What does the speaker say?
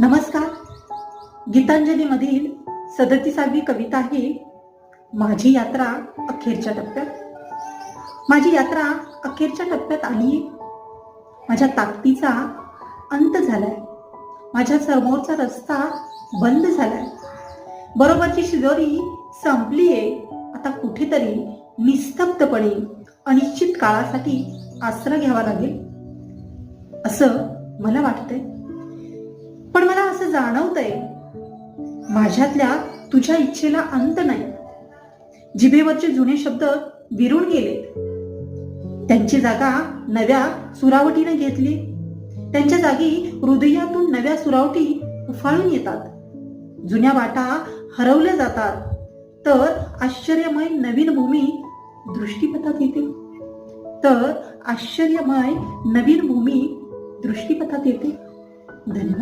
नमस्कार. गीतांजलीमधील सदतीसावी कविता ही माझी यात्रा अखेरच्या टप्प्यात. माझी यात्रा अखेरच्या टप्प्यात आली. माझ्या ताकदीचा अंत झालाय. माझ्या समोरचा रस्ता बंद झालाय. बरोबरची शिजोरी संपलीये. आता कुठेतरी निस्तब्धपणे अनिश्चित काळासाठी आसरा घ्यावा लागेल. असं मला वाटतंय. असं जाणवतंय. माझ्यातल्या तुझ्या इच्छेला अंत नाही. जिभेवरचे जुने शब्द विरून गेलेत त्यांची जागा नव्या सुरावटीने घेतली. त्यांच्या जागी हृदयातून नव्या सुरावटी उफाळून येतात. जुन्या वाटा हरवल्या जातात. तर आश्चर्यमय नवीन भूमी दृष्टीपथात येते. तर आश्चर्यमय नवीन भूमी दृष्टीपथात येते. धन्यवाद.